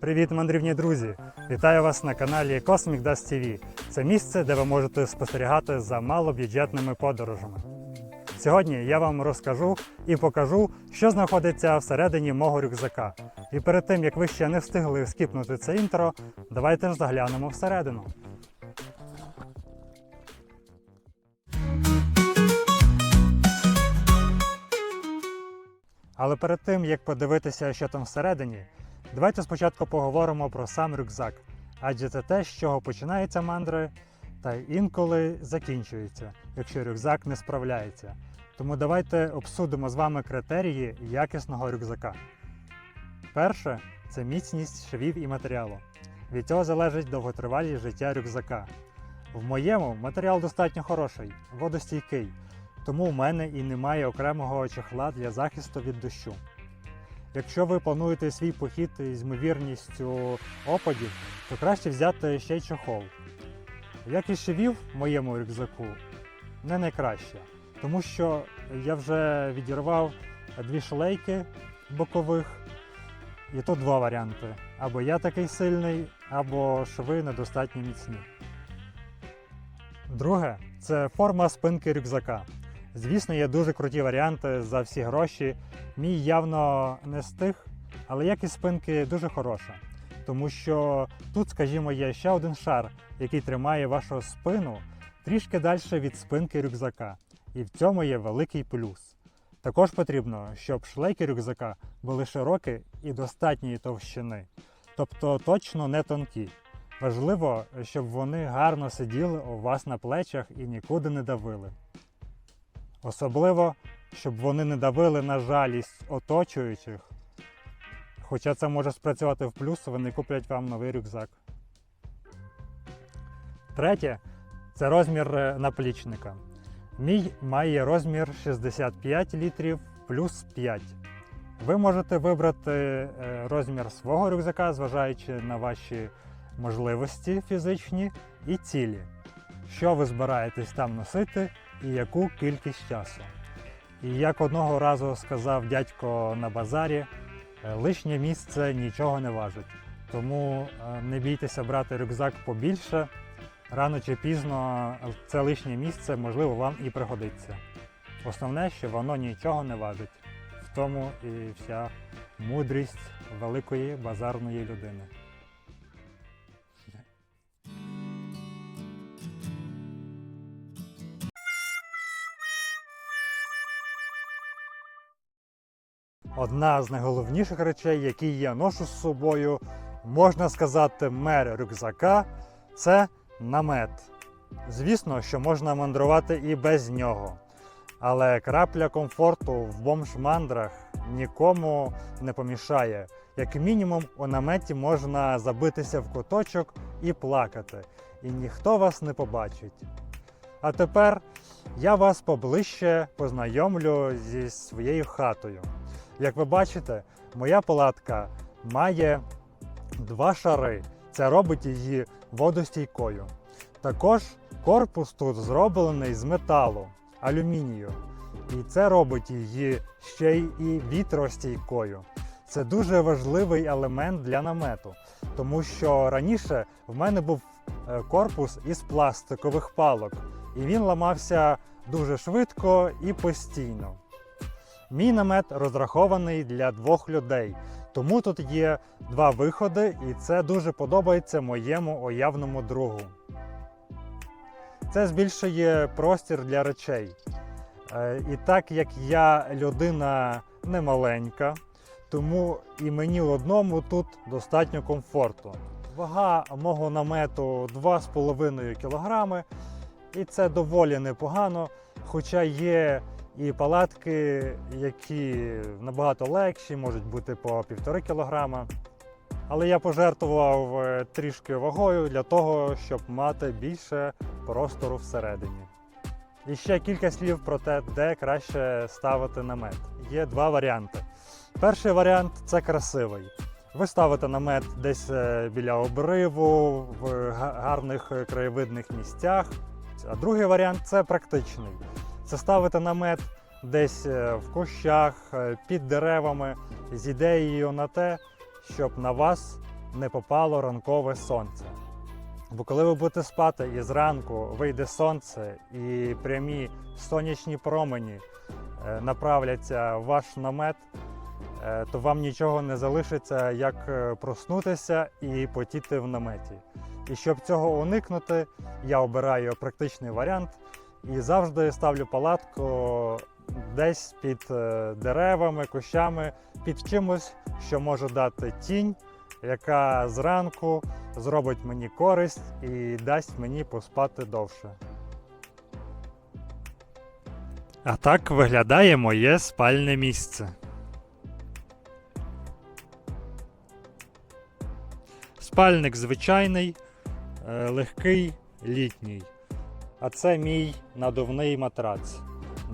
Привіт, мандрівні друзі! Вітаю вас на каналі Cosmic Dust TV. Це місце, де ви можете спостерігати за малобюджетними подорожами. Сьогодні я вам розкажу і покажу, що знаходиться всередині мого рюкзака. І перед тим як ви ще не встигли скіпнути це інтро, давайте ж заглянемо всередину. Але перед тим як подивитися, що там всередині, давайте спочатку поговоримо про сам рюкзак, адже це те, з чого починаються мандри, та інколи закінчується, якщо рюкзак не справляється. Тому давайте обсудимо з вами критерії якісного рюкзака. Перше це міцність швів і матеріалу. Від цього залежить довготривалість життя рюкзака. В моєму матеріал достатньо хороший, водостійкий, тому в мене і немає окремого чехла для захисту від дощу. Якщо ви плануєте свій похід із ймовірністю опадів, то краще взяти ще й чохол. Якість швів в моєму рюкзаку не найкраща, тому що я вже відірвав дві шлейки бокових, і тут два варіанти. Або я такий сильний, або шви недостатньо міцні. Друге це форма спинки рюкзака. Звісно, є дуже круті варіанти за всі гроші. Мій явно не з тих, але якість спинки дуже хороша. Тому що тут, скажімо, є ще один шар, який тримає вашу спину трішки далі від спинки рюкзака. І в цьому є великий плюс. Також потрібно, щоб шлейки рюкзака були широкі і достатньої товщини, тобто точно не тонкі. Важливо, щоб вони гарно сиділи у вас на плечах і нікуди не давили. Особливо, щоб вони не давили на жалість оточуючих. Хоча це може спрацювати в плюс, вони куплять вам новий рюкзак. Третє це розмір е, наплічника. Мій має розмір 65 літрів плюс 5. Ви можете вибрати е, розмір свого рюкзака, зважаючи на ваші можливості фізичні і цілі, що ви збираєтесь там носити і яку кількість часу. І як одного разу сказав дядько на базарі, е, лишнє місце нічого не важить. Тому е, не бійтеся брати рюкзак побільше. Рано чи пізно це лишнє місце можливо вам і пригодиться. Основне, що воно нічого не важить. В тому і вся мудрість великої базарної людини. Одна з найголовніших речей, які я ношу з собою, можна сказати, мер рюкзака це намет. Звісно, що можна мандрувати і без нього. Але крапля комфорту в бомж-мандрах нікому не помішає. Як мінімум, у наметі можна забитися в куточок і плакати, і ніхто вас не побачить. А тепер я вас поближче познайомлю зі своєю хатою. Як ви бачите, моя палатка має два шари. Це робить її водостійкою. Також корпус тут зроблений з металу, алюмінію. І це робить її ще й вітростійкою. Це дуже важливий елемент для намету, тому що раніше в мене був е, корпус із пластикових палок, і він ламався дуже швидко і постійно. Мій намет розрахований для двох людей, тому тут є два виходи, і це дуже подобається моєму уявному другу. Це збільшує простір для речей. Е, І так як я людина немаленька, тому і мені одному тут достатньо комфорту. Вага мого намету 2,5 кг, і це доволі непогано, хоча є і палатки, які набагато легші, можуть бути по 1,5 кг. Але я пожертвував е, трішки вагою для того, щоб мати більше простору всередині. І ще кілька слів про те, де краще ставити намет. Є два варіанти. Перший варіант це красивий. Ви ставите намет десь е, біля обриву, в гарних е, краєвидних місцях. А другий варіант це практичний. Це ставити намет десь е, в кущах, е, під деревами з ідеєю на те, щоб на вас не попало ранкове сонце. Бо коли ви будете спати і зранку вийде сонце і прямі сонячні промені е, направляться в ваш намет, то вам нічого не залишиться, як проснутися і потіти в наметі. І щоб цього уникнути, я обираю практичний варіант і завжди ставлю палатку десь під е, деревами, кущами, під чимось, що може дати тінь, яка зранку зробить мені користь і дасть мені поспати довше. А так виглядає моє спальне місце. Спальник звичайний, е, легкий, літній. А це мій надувний матрац.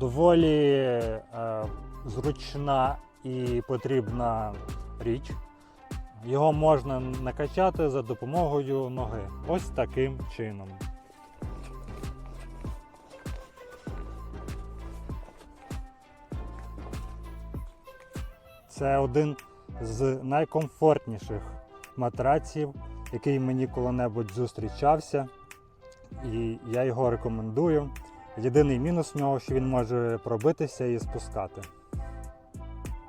Доволі е, зручна і потрібна річ. Його можна накачати за допомогою ноги. Ось таким чином. Це один з найкомфортніших матраців, який мені коли-небудь зустрічався. І я його рекомендую. Єдиний мінус в нього, що він може пробитися і спускати.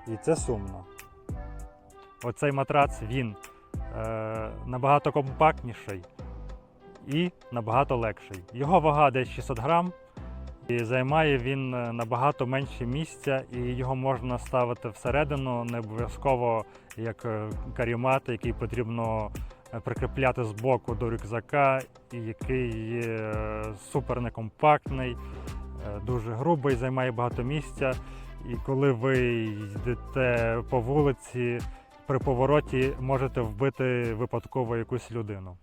І це сумно. Оцей матрац він е, набагато компактніший і набагато легший. Його вага десь 600 грам, і займає він е, набагато менше місця, і його можна ставити всередину, не обов'язково як е, карімат, який потрібно прикріпляти з боку до рюкзака, який е, супер некомпактний, е, дуже грубий, займає багато місця. І коли ви йдете по вулиці, при повороті можете вбити випадково якусь людину.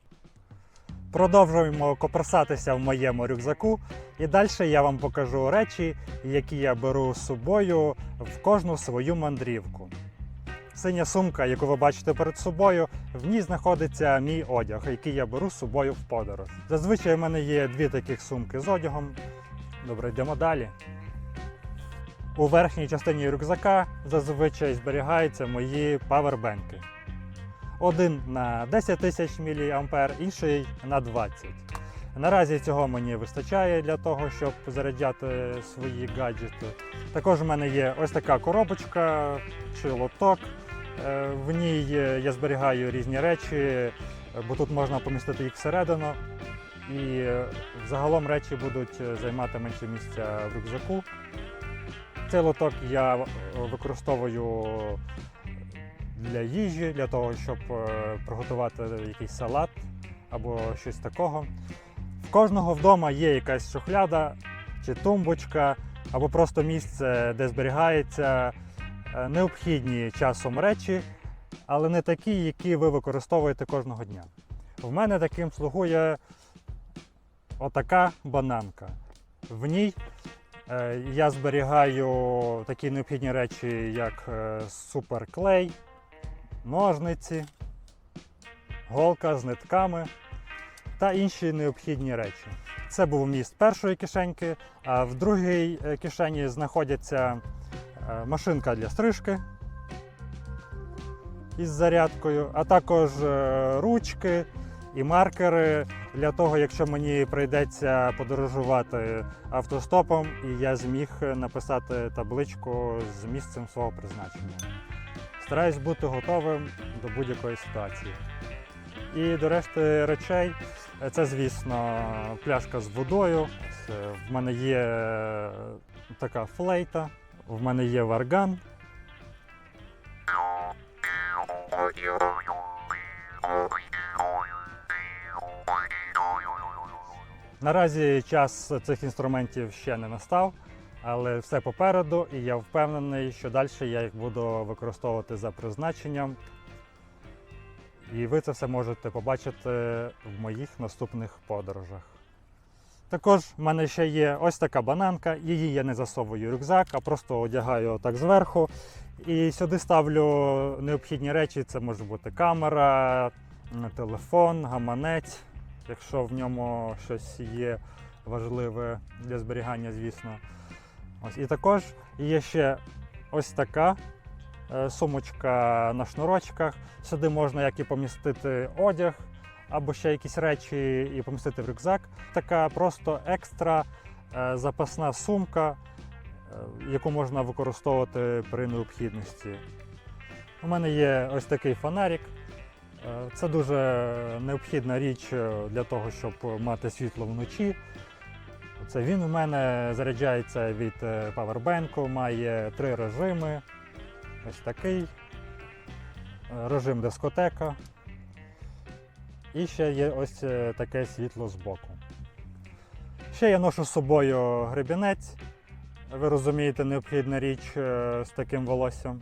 Продовжуємо коперсатися в моєму рюкзаку, і далі я вам покажу речі, які я беру з собою в кожну свою мандрівку. Синя сумка, яку ви бачите перед собою, в ній знаходиться мій одяг, який я беру з собою в подорож. Зазвичай в мене є дві таких сумки з одягом. Добре, йдемо далі. У верхній частині рюкзака зазвичай зберігаються мої павербенки. Один на 10 тисяч мА, інший на 20. Наразі цього мені вистачає для того, щоб заряджати свої гаджети. Також в мене є ось така коробочка чи лоток. Е, В ній я зберігаю різні речі, бо тут можна помістити їх всередину. І е, загалом речі будуть займати менше місця в рюкзаку. Цей лоток я е, використовую для їжі, для того, щоб е, приготувати якийсь салат або щось такого. В кожного вдома є якась шухляда чи тумбочка, або просто місце, де зберігається е, необхідні часом речі, але не такі, які ви використовуєте кожного дня. В мене таким слугує отака бананка. В ній Е, Я зберігаю такі необхідні речі, як е, суперклей, ножниці, голка з нитками та інші необхідні речі. Це був міст першої кишеньки, а в другій е, кишені знаходяться е, машинка для стрижки із зарядкою, а також е, ручки і маркери для того, якщо мені прийдеться подорожувати автостопом, і я зміг написати табличку з місцем свого призначення. Стараюсь бути готовим до будь-якої ситуації. І до решти речей, це, звісно, пляшка з водою. Е, В мене є е, така флейта, в мене є варган. Наразі час цих інструментів ще не настав, але все попереду, і я впевнений, що далі я їх буду використовувати за призначенням. І ви це все можете побачити в моїх наступних подорожах. Також в мене ще є ось така бананка, її я не засовую в рюкзак, а просто одягаю так зверху. І сюди ставлю необхідні речі. Це може бути камера, телефон, гаманець, якщо в ньому щось є важливе для зберігання, звісно. Ось. І також є ще ось така е, сумочка на шнурочках. Сюди можна як і помістити одяг або ще якісь речі і помістити в рюкзак. Така просто екстра е, запасна сумка, е, яку можна використовувати при необхідності. У мене є ось такий фонарик. Е, Це дуже необхідна річ для того, щоб мати світло вночі. Це він у мене заряджається від павербенку, має три режими. Ось такий. Режим дискотека. І ще є ось е, таке світло збоку. Ще я ношу з собою гребінець. Ви розумієте, необхідна річ е, з таким волоссям.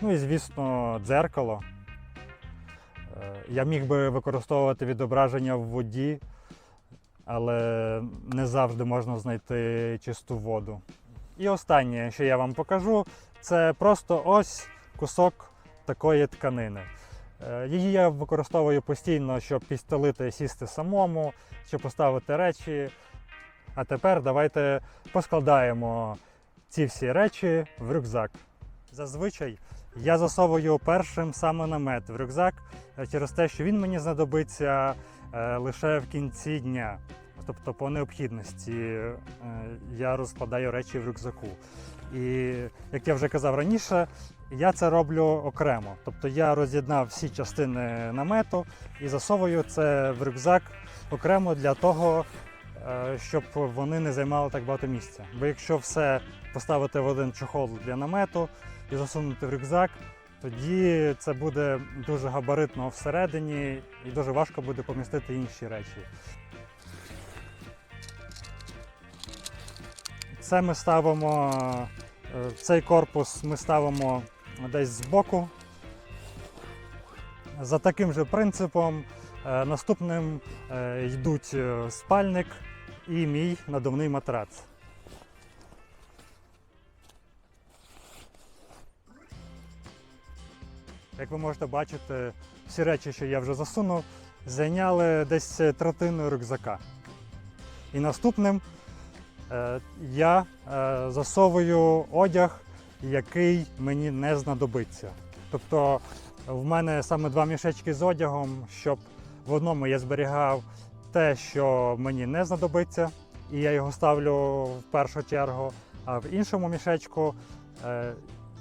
Ну і, звісно, дзеркало. Е, Я міг би використовувати відображення в воді, але не завжди можна знайти чисту воду. І останнє, що я вам покажу, це просто ось кусок такої тканини. Е, Її я використовую постійно, щоб підстелити, сісти самому, щоб поставити речі. А тепер давайте поскладаємо ці всі речі в рюкзак. Зазвичай я засовую першим саме намет в рюкзак е, через те, що він мені знадобиться е, лише в кінці дня. Тобто, по необхідності я розкладаю речі в рюкзаку. І як я вже казав раніше, я це роблю окремо. Тобто я роз'єднав всі частини намету і засовую це в рюкзак окремо для того, е, щоб вони не займали так багато місця. Бо якщо все поставити в один чохол для намету і засунути в рюкзак, тоді це буде дуже габаритно всередині і дуже важко буде помістити інші речі. Це ми ставимо, е, цей корпус ми ставимо десь збоку. За таким же принципом е, наступним е, йдуть спальник і мій надувний матрац. Як ви можете бачити, всі речі, що я вже засунув, зайняли десь третину рюкзака. І наступним я е, засовую одяг, який мені не знадобиться. Тобто в мене саме два мішечки з одягом, щоб в одному я зберігав те, що мені не знадобиться, і я його ставлю в першу чергу, а в іншому мішечку е,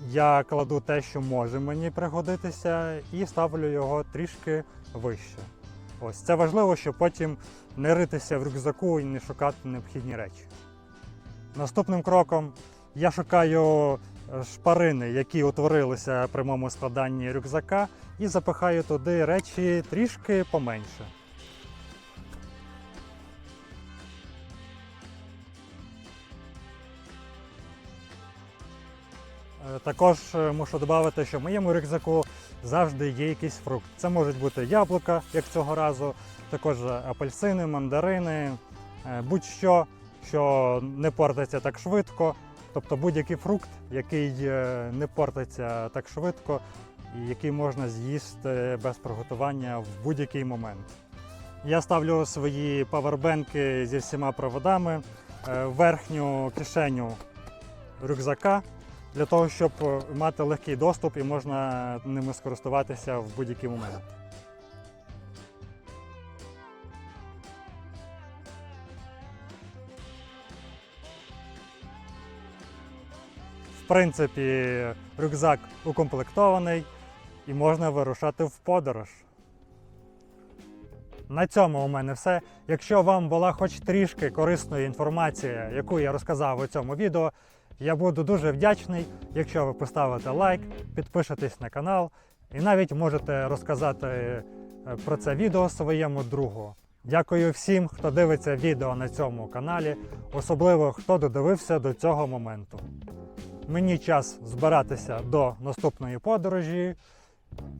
я кладу те, що може мені пригодитися, і ставлю його трішки вище. Ось це важливо, щоб потім не ритися в рюкзаку і не шукати необхідні речі. Наступним кроком я шукаю е, шпарини, які утворилися при моєму складанні рюкзака, і запихаю туди речі трішки поменше. Е, Також е, мушу додати, що в моєму рюкзаку завжди є якийсь фрукт. Це можуть бути яблука, як цього разу, також апельсини, мандарини, будь-що, що не портиться так швидко. Тобто будь-який фрукт, який е, не портиться так швидко і який можна з'їсти без приготування в будь-який момент. Я ставлю свої павербенки зі всіма проводами е, в верхню кишеню рюкзака для того, щоб мати легкий доступ і можна ними скористуватися в будь-який момент. Принципі, рюкзак укомплектований і можна вирушати в подорож. На цьому у мене все. Якщо вам була хоч трішки корисної інформації, яку я розказав у цьому відео, я буду дуже вдячний, якщо ви поставите лайк, підпишетесь на канал і навіть можете розказати е, про це відео своєму другу. Дякую всім, хто дивиться відео на цьому каналі, особливо хто додивився до цього моменту. Мені час збиратися до наступної подорожі.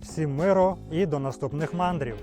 Всім миру і до наступних мандрів!